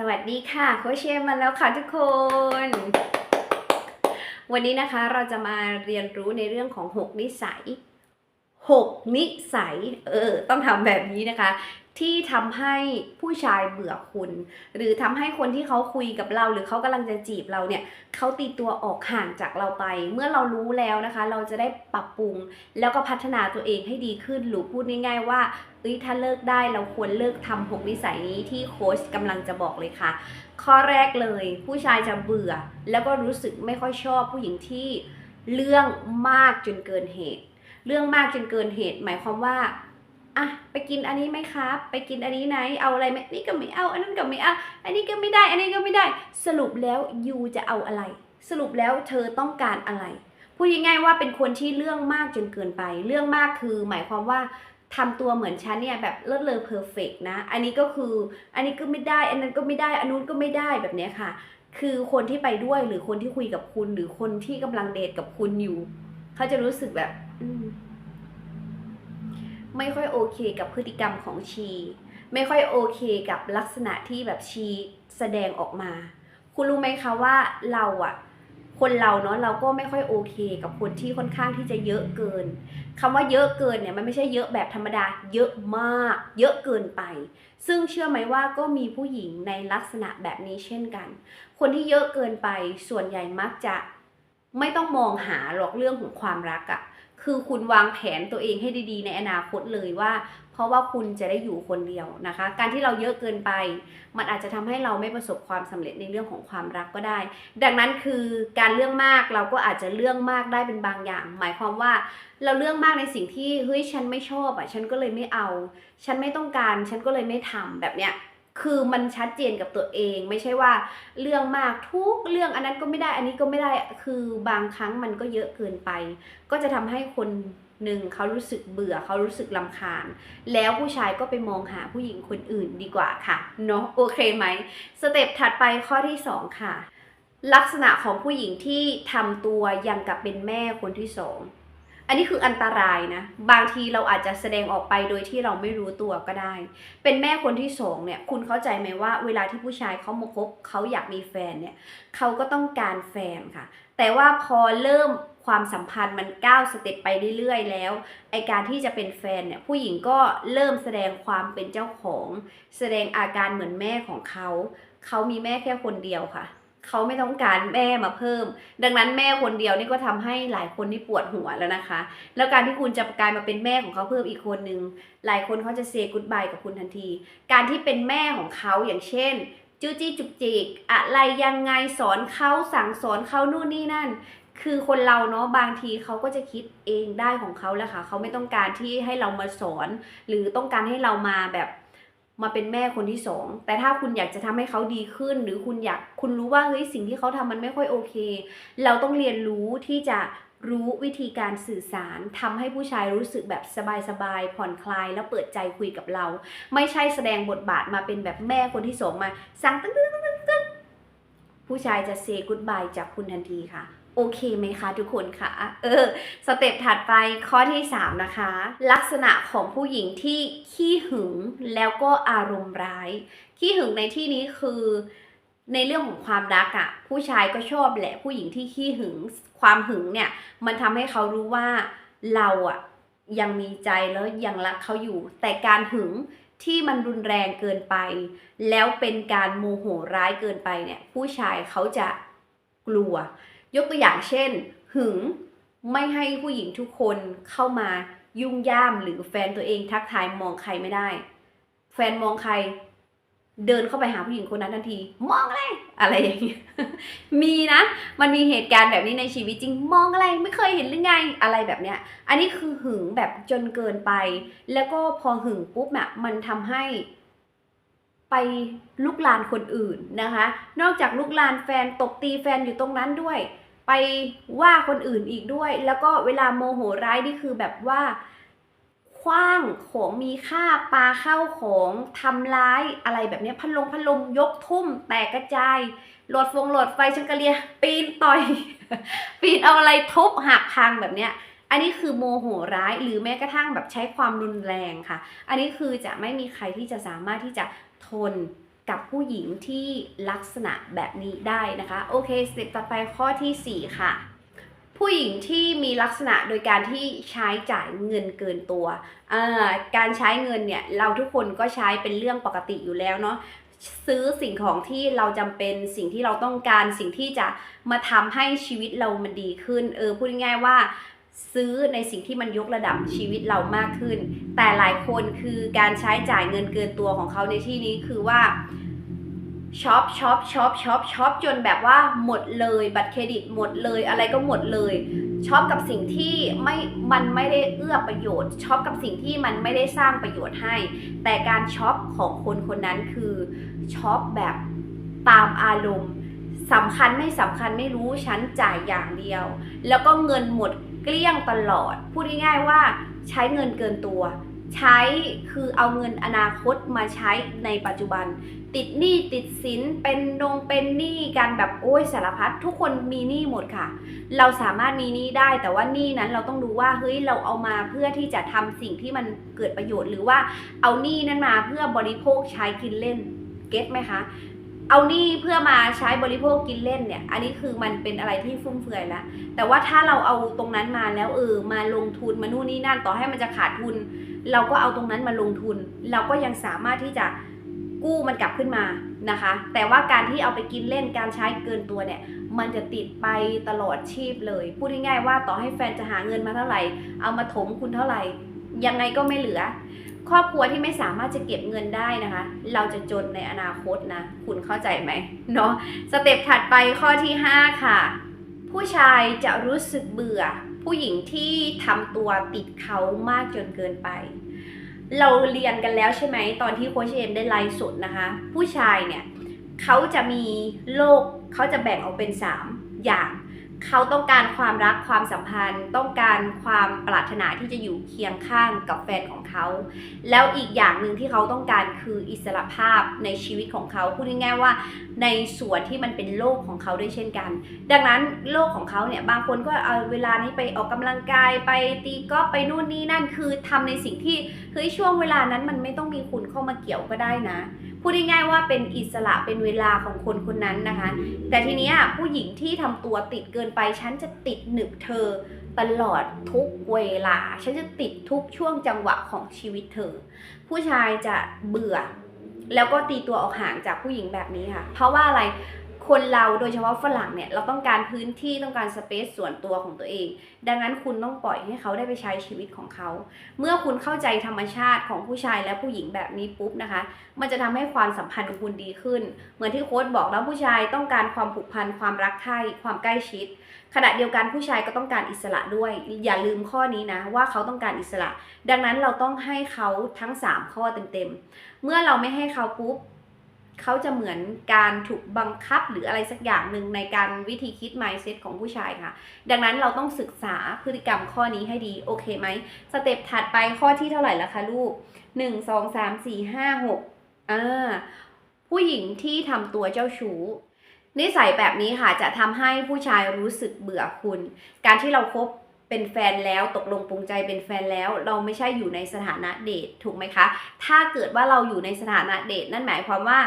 สวัสดีค่ะโคชเชมมาแล้วค่ะทุกคน วันนี้นะคะเราจะมาเรียนรู้ในเรื่องของ 6 นิสัย 6 นิสัย เออ ต้องทำแบบนี้นะคะ ที่ทำให้ผู้ชายเบื่อคุณ หรือทำให้คนที่เขาคุยกับเรา หรือเขากำลังจะจีบเราเนี่ยเขาตีตัวออกห่างจากเราไป เมื่อเรารู้แล้วนะคะ เราจะได้ปรับปรุง แล้วก็พัฒนาตัวเองให้ดีขึ้น หรือพูดง่าย ๆ ว่าเอ้ยถ้าเลิกได้เราควรเลิกทำหกนิสัยนี้ที่โค้ชกำลังจะบอกเลยค่ะ ข้อแรกเลย ผู้ชายจะเบื่อ แล้วก็รู้สึกไม่ค่อยชอบผู้หญิงที่เรื่องมากจนเกินเหตุ เรื่องมากจนเกินเหตุ หมายความว่า อะไปกินอันนี้ไหมครับ ไปกินอันนี้ไหนเอาอะไรไหมนี่ก็ไม่เอา อันนั้นก็ไม่เอา อันนี้ก็ไม่ได้ อันนี้ก็ไม่ได้ สรุปแล้วยูจะเอาอะไร สรุปแล้วเธอต้องการอะไร พูดง่ายๆว่าเป็นคนที่เรื่องมากจนเกินไป เรื่องมากคือหมายความว่าทำตัวเหมือนฉันเนี่ยแบบเลิศเลอเพอร์เฟกนะ อันนี้ก็คือ อันนี้ก็ไม่ได้ อันนั้นก็ไม่ได้ อันนู้นก็ไม่ได้แบบเนี้ยค่ะ คือคนที่ไปด้วยหรือคนที่คุยกับคุณ หรือคนที่กำลังเดทกับคุณอยู่ เขาจะรู้สึกแบบ อืม ไม่ค่อยโอเคกับพฤติกรรมของชี ไม่ค่อยโอเคกับลักษณะที่แบบชีแสดงออกมา คุณรู้ไหมคะว่าเราอะคนเราเนาะเราก็ไม่ค่อยโอเคกับคนที่ค่อนข้างที่จะเยอะเกินคำว่าเยอะเกินเนี่ยมันไม่ใช่เยอะแบบธรรมดา เยอะมาก เยอะเกินไป ซึ่งเชื่อไหมว่าก็มีผู้หญิงในลักษณะแบบนี้เช่นกัน คนที่เยอะเกินไปส่วนใหญ่มักจะไม่ต้องมองหาหรอกเรื่องของความรักอะ คือคุณวางแผนตัวเองให้ดีๆ ในอนาคตเลยว่า เพราะว่าคุณจะได้อยู่คนเดียวนะคะ การที่เราเยอะเกินไป มันอาจจะทำให้เราไม่ประสบความสำเร็จในเรื่องของความรักก็ได้ ดังนั้นคือการเรื่องมากเราก็อาจจะเรื่องมากได้เป็นบางอย่าง หมายความว่าเราเรื่องมากในสิ่งที่เฮ้ยฉันไม่ชอบอะฉันก็เลยไม่เอา ฉันไม่ต้องการ ฉันก็เลยไม่ทำแบบเนี้ย คือมันชัดเจนกับตัวเอง ไม่ใช่ว่าเรื่องมากทุกเรื่องอันนั้นก็ไม่ได้อันนี้ก็ไม่ได้คือบางครั้งมันก็เยอะเกินไป ก็จะทำให้คนหนึ่งเขารู้สึกเบื่อเขารู้สึกลำคาญ แล้วผู้ชายก็ไปมองหาผู้หญิงคนอื่นดีกว่าค่ะเนาะโอเคไหมสเต็ปถัดไปข้อที่สองค่ะ ลักษณะของผู้หญิงที่ทำตัวยังกับเป็นแม่คนที่สอง อันนี้คืออันตรายนะ บางทีเราอาจจะแสดงออกไปโดยที่เราไม่รู้ตัวก็ได้ เป็นแม่คนที่สองเนี่ย คุณเข้าใจไหมว่า เวลาที่ผู้ชายเขามาคบเขาอยากมีแฟนเนี่ยเขาก็ต้องการแฟนค่ะ แต่ว่าพอเริ่มความสัมพันธ์มันก้าวสเต็ปไปเรื่อยๆแล้วไอการที่จะเป็นแฟนเนี่ยผู้หญิงก็เริ่มแสดงความเป็นเจ้าของ แสดงอาการเหมือนแม่ของเขา เขามีแม่แค่คนเดียวค่ะ เขาไม่ต้องการแม่มาเพิ่ม ดังนั้นแม่คนเดียวนี่ก็ทำให้หลายคนนี่ปวดหัวแล้วนะคะ แล้วการที่คุณจะกลายมาเป็นแม่ของเขาเพิ่มอีกคนนึง หลายคนเขาจะเซกุดบายกับคุณทันที การที่เป็นแม่ของเขาอย่างเช่นจู้จี้จุกจิกอะไรยังไงสอนเขาสั่งสอนเขานู่นนี่นั่น คือคนเราเนาะบางทีเขาก็จะคิดเองได้ของเขาแหละค่ะเขาไม่ต้องการที่ให้เรามาสอน หรือต้องการให้เรามาแบบ มาเป็นแม่คนที่สอง แต่ถ้าคุณอยากจะทำให้เขาดีขึ้น หรือคุณอยากคุณรู้ว่าเฮ้ยสิ่งที่เขาทำมันไม่ค่อยโอเค เราต้องเรียนรู้ที่จะรู้วิธีการสื่อสารทำให้ผู้ชายรู้สึกแบบสบายๆผ่อนคลาย แล้วเปิดใจคุยกับเรา ไม่ใช่แสดงบทบาทมาเป็นแบบแม่คนที่สองมาสั่งตึ้งตึ้งตึ้งตึ้งผู้ชายจะเซกุดบายจากคุณทันทีค่ะ โอเคไหมคะทุกคนคะเออสเต็ปถัดไปข้อที่ 3 นะคะ ลักษณะของผู้หญิงที่ขี้หึงแล้วก็อารมณ์ร้าย ขี้หึงในที่นี้คือในเรื่องของความรักอะ่ะ ผู้ชายก็ชอบแหละ ผู้หญิงที่ขี้หึงความหึงเนี่ย มันทำให้เขารู้ว่าเราอะ่ะยังมีใจแล้วยังรักเขาอยู่ แต่การหึงที่มันรุนแรงเกินไป แล้วเป็นการโมโหร้ายเกินไปเนี่ย ผู้ชายเขาจะกลัว ยกตัวอย่างเช่น หึงไม่ให้ผู้หญิงทุกคนเข้ามายุ่งย่ามหรือแฟนตัวเองทักทายมองใครไม่ได้ แฟนมองใคร เดินเข้าไปหาผู้หญิงคนนั้นทันที มองอะไรอะไรอย่างเงี้ยมีนะมันมีเหตุการณ์แบบนี้ในชีวิตจริง มองอะไรไม่เคยเห็นหรือไงอะไรแบบเนี้ย อันนี้คือหึงแบบจนเกินไป แล้วก็พอหึงปุ๊บน่ะมันทำให้ไปลุกลานคนอื่นนะคะ นอกจากลุกลานแฟนตบตีแฟนอยู่ตรงนั้นด้วย ไปว่าคนอื่นอีกด้วย แล้วก็เวลาโมโหร้ายนี่คือแบบว่าคว้างของมีค่าปาเข้าของทำร้ายอะไรแบบนี้พัดลมพัดลมยกทุ่ม แตกกระจายหลดฟงหลดไฟชังกะเลีย ปีนต่อย ปีนเอาอะไรทุบหักพังแบบเนี้ยอันนี้คือโมโหร้ายหรือแม้กระทั่งแบบใช้ความรุนแรงค่ะ อันนี้คือจะไม่มีใครที่จะสามารถที่จะทน กับผู้หญิงที่ลักษณะแบบนี้ได้นะคะ โอเคสเต็ปต่อไปข้อทีสี่ 4 ค่ะ ผู้หญิงที่มีลักษณะโดยการที่ใช้จ่ายเงินเกินตัวการใช้เงินเนี่ยเราทุกคนก็ใช้เป็นเรื่องปกติอยู่แล้วเนาะซื้อสิ่งของที่เราจำเป็นสิ่งที่เราต้องการสิ่งที่จะมาทำให้ชีวิตเรามันดีขึ้น เออพูดง่ายๆว่า ซื้อในสิ่งที่มันยกระดับชีวิตเรามากขึ้น แต่หลายคนคือการใช้จ่ายเงินเกินตัวของเขาในที่นี้คือว่าช็อปช็อปช็อปช็อปช็อปจนแบบว่าหมดเลยบัตรเครดิตหมดเลยอะไรก็หมดเลยช็อปกับสิ่งที่ไม่มันไม่ได้เอื้อประโยชน์ช็อปกับสิ่งที่มันไม่ได้สร้างประโยชน์ให้ แต่การช็อปของคนคนนั้นคือช็อปแบบตามอารมณ์สำคัญไม่สำคัญไม่รู้ฉันจ่ายอย่างเดียว แล้วก็เงินหมด เกลี้ยงตลอด พูดง่ายๆว่าใช้เงินเกินตัว ใช้คือเอาเงินอนาคตมาใช้ในปัจจุบัน ติดหนี้ติดสินเป็นดงเป็นหนี้กันแบบโอ้ยสารพัดทุกคนมีหนี้หมดค่ะ เราสามารถมีหนี้ได้แต่ว่าหนี้นั้นเราต้องดูว่าเฮ้ยเราเอามาเพื่อที่จะทำสิ่งที่มันเกิดประโยชน์หรือว่าเอาหนี้นั้นมาเพื่อบริโภคใช้กินเล่นเก็ตไหมคะ เอานี้เพื่อมาใช้บริโภคกินเล่นเนี่ย อันนี้คือมันเป็นอะไรที่ฟุ่มเฟือยแล้วแต่ว่าถ้าเราเอาตรงนั้นมาแล้วเออมาลงทุนมานู่นนี่นั่นต่อให้มันจะขาดทุน เราก็เอาตรงนั้นมาลงทุน เราก็ยังสามารถที่จะกู้มันกลับขึ้นมานะคะ แต่ว่าการที่เอาไปกินเล่นการใช้เกินตัวเนี่ย มันจะติดไปตลอดชีพเลย พูดง่ายๆว่าต่อให้แฟนจะหาเงินมาเท่าไหร่ เอามาถมคุณเท่าไหร่ ยังไงก็ไม่เหลือ ครอบครัวที่ไม่สามารถจะเก็บเงินได้นะคะ เราจะจนในอนาคตนะ คุณเข้าใจไหมเนาะสเต็ปถัดไปข้อที่ 5 ค่ะ ผู้ชายจะรู้สึกเบื่อ ผู้หญิงที่ทำตัวติดเขามากจนเกินไป เราเรียนกันแล้วใช่ไหม ตอนที่โคชเอมได้ไลฟ์สดนะคะ ผู้ชายเนี่ยเขาจะมีโลกเขาจะแบ่งออกเป็น 3 อย่าง เขาต้องการความรักความสัมพันธ์ ต้องการความปรารถนาที่จะอยู่เคียงข้างกับแฟนของเขา แล้วอีกอย่างหนึ่งที่เขาต้องการคืออิสระภาพในชีวิตของเขาพูดง่ายๆว่า ในส่วนที่มันเป็นโลกของเขาด้วยเช่นกัน ดังนั้นโลกของเขาเนี่ยบางคนก็เอาเวลานี้ไปออกกำลังกายไปตีกอล์ฟไปนู่นนี่นั่นคือทำในสิ่งที่เฮ้ยช่วงเวลานั้นมันไม่ต้องมีคุณ มาเกี่ยวก็ได้นะ พูดง่ายๆว่าเป็นอิสระเป็นเวลาของคนคนนั้นนะคะ แต่ทีนี้ผู้หญิงที่ทำตัวติดเกินไปฉันจะติดหนึบเธอตลอดทุกเวลา ฉันจะติดทุกช่วงจังหวะของชีวิตเธอ ผู้ชายจะเบื่อ แล้วก็ตีตัวออกห่างจากผู้หญิงแบบนี้ค่ะ เพราะว่าอะไร คนเราโดยเฉพาะฝรั่งเนี่ยเราต้องการพื้นที่ต้องการสเปซส่วนตัวของตัวเอง ดังนั้นคุณต้องปล่อยให้เขาได้ไปใช้ชีวิตของเขา เมื่อคุณเข้าใจธรรมชาติของผู้ชายและผู้หญิงแบบนี้ปุ๊บนะคะ มันจะทำให้ความสัมพันธ์ของคุณดีขึ้น เหมือนที่โค้ชบอกแล้วผู้ชายต้องการความผูกพันความรักใคร่ความใกล้ชิด ขณะเดียวกันผู้ชายก็ต้องการอิสระด้วย อย่าลืมข้อนี้นะว่าเขาต้องการอิสระ ดังนั้นเราต้องให้เขาทั้ง 3 ข้อเต็มๆเมื่อเราไม่ให้เขาปุ๊บ เขาจะเหมือนการถูกบังคับหรืออะไรสักอย่างหนึ่งในการวิธีคิด mindset ของผู้ชายค่ะ ดังนั้นเราต้องศึกษาพฤติกรรมข้อนี้ให้ดี โอเคไหม สเต็ปถัดไปข้อที่เท่าไหร่ละคะลูก 1 2 3 4 5 6อ่าผู้หญิงที่ทำตัวเจ้าชู้นิสัยแบบนี้ค่ะจะทำให้ผู้ชายรู้สึกเบื่อคุณ การที่เราคบ เป็นแฟนแล้วตกลงปรงใจเป็นแฟนแล้ว เราไม่ใช่อยู่ในสถานะเดทถูกไหมคะ ถ้าเกิดว่าเราอยู่ในสถานะเดทนั่นหมายความว่า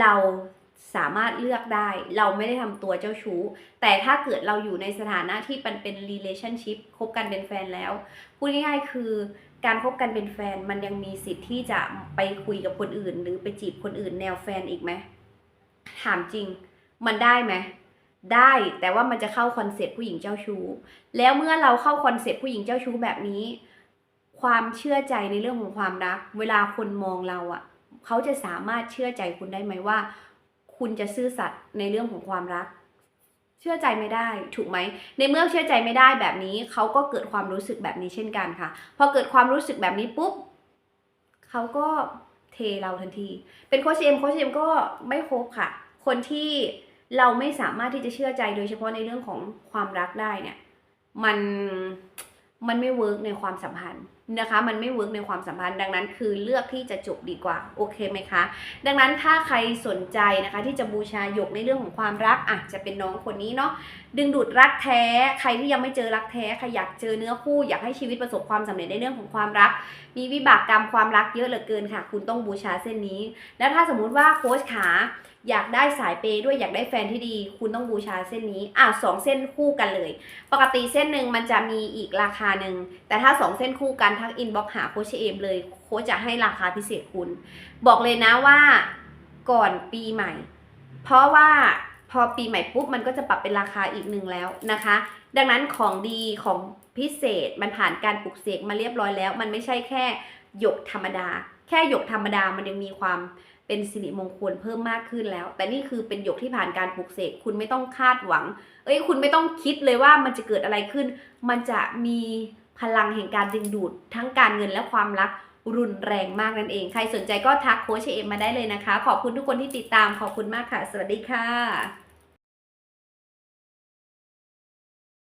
เราสามารถเลือกได้ เราไม่ได้ทำตัวเจ้าชู้ แต่ถ้าเกิดเราอยู่ในสถานะที่มันเป็น relationship คบกันเป็นแฟนแล้ว พูดง่ายๆคือการคบกันเป็นแฟนมันยังมีสิทธิ์ที่จะไปคุยกับคนอื่น หรือไปจีบคนอื่นแนวแฟนอีกไหมถามจริง มันได้ไหม ได้ แต่ว่ามันจะเข้าคอนเซ็ปต์ผู้หญิงเจ้าชู้ แล้วเมื่อเราเข้าคอนเซ็ปต์ผู้หญิงเจ้าชู้แบบนี้ ความเชื่อใจในเรื่องของความรัก เวลาคนมองเราอะ่ะ เขาจะสามารถเชื่อใจคุณได้ไหมว่า คุณจะซื่อสัตย์ในเรื่องของความรัก เชื่อใจไม่ได้ ถูกไหม ในเมื่อเชื่อใจไม่ได้แบบนี้ เขาก็เกิดความรู้สึกแบบนี้เช่นกันค่ะ พอเกิดความรู้สึกแบบนี้ปุ๊บ เขาก็เทเราทันที เป็นโคชเอ็มโคชเอ็มก็ไม่คบค่ะ คนที่ เราไม่สามารถที่จะเชื่อใจโดยเฉพาะในเรื่องของความรักได้เนี่ย มันมันไม่เวิร์กในความสัมพันธ์นะคะ มันไม่เวิร์กในความสัมพันธ์ ดังนั้นคือเลือกที่จะจบดีกว่า โอเคไหมคะ ดังนั้นถ้าใครสนใจนะคะ ที่จะบูชาหยกในเรื่องของความรักอะจะเป็นน้องคนนี้เนาะ ดึงดูดรักแท้ ใครที่ยังไม่เจอรักแท้ ใครอยากเจอเนื้อคู่ อยากให้ชีวิตประสบความสำเร็จในเรื่องของความรัก มีวิบากกรรมความรักเยอะเหลือเกินค่ะ คุณต้องบูชาเส้นนี้ แล้วถ้าสมมุติว่าโค้ชขา อยากได้สายเปย์ด้วยอยากได้แฟนที่ดี คุณต้องบูชาเส้นนี้อะสองเส้นคู่กันเลย ปกติเส้นหนึ่งมันจะมีอีกราคาหนึ่งแต่ถ้าสองเส้นคู่กันทักอินบ็อกหาโคชเอมเลยโคชจะให้ราคาพิเศษคุณ บอกเลยนะว่าก่อนปีใหม่ เพราะว่าพอปีใหม่ปุ๊บมันก็จะปรับเป็นราคาอีกหนึ่งแล้วนะคะ ดังนั้นของดีของพิเศษมันผ่านการปลุกเสกมาเรียบร้อยแล้ว มันไม่ใช่แค่หยกธรรมดา แค่หยกธรรมดามันยังมีความ เป็นสิริมงคลเพิ่มมากขึ้นแล้ว แต่นี่คือเป็นหยกที่ผ่านการปลุกเสกคุณไม่ต้องคาดหวัง เอ้ยคุณไม่ต้องคิดเลยว่ามันจะเกิดอะไรขึ้น มันจะมีพลังแห่งการดึงดูดทั้งการเงินและความรักรุนแรงมากนั่นเอง ใครสนใจก็ทักโค้ชเอมมาได้เลยนะคะ ขอบคุณทุกคนที่ติดตามขอบคุณมากค่ะ สวัสดีค่ะ